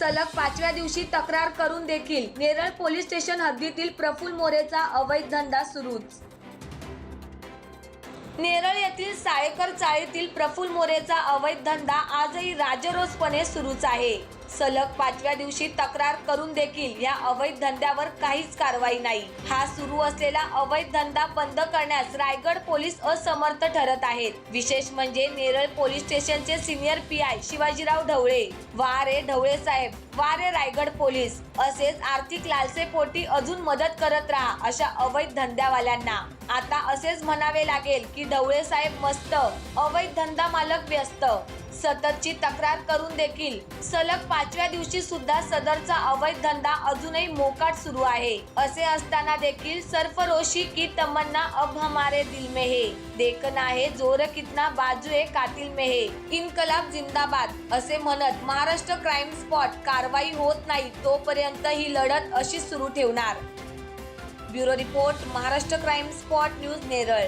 सलग पाचव्या दिवशी तक्रार करून देखील नेरळ पोलीस स्टेशन हद्दीतील प्रफुल मोरेचा अवैध धंदा सुरूच. नेरळ येथील साळेकर चाळीतील प्रफुल मोरेचा अवैध धंदा आजही राजरोसपणे सुरूच आहे. सलग पाचव्या दिवशी तक्रार करून देखील या अवैध धंद्यावर काहीच कारवाई नाही. हा सुरू असलेला अवैध धंदा बंद करण्यास रायगड पोलीस असमर्थ ठरत आहेत. विशेष म्हणजे नेरळ पोलीस स्टेशनचे senior P I Shivajirao Dhawale. वा रे ढवळे साहेब वा रे रायगड पोलीस. असेच आर्थिक लालसेपोटी अजून मदत करत राहा अशा अवैध धंद्यावाल्यांना. आता असेच म्हणावे लागेल की ढवळे साहेब मस्त अवैध धंदा मालक व्यस्त. सततची तक्रार करून देखील सलग पाचव्या दिवशी सुद्धा सदरचा अवैध धंदा अजूनही मोकाट सुरू आहे. असे असताना देखील सरफरोशी की तमन्ना अब हमारे दिल में है. देखना है जोर कितना बाजू है कातिल में है. इनकलाब जिंदाबाद असे म्हणत महाराष्ट्र क्राईम स्पॉट कारवाई होत नाही तोपर्यंत ही लढत अशीच सुरू ठेवणार. Bureau report Maharashtra crime spot news Neral.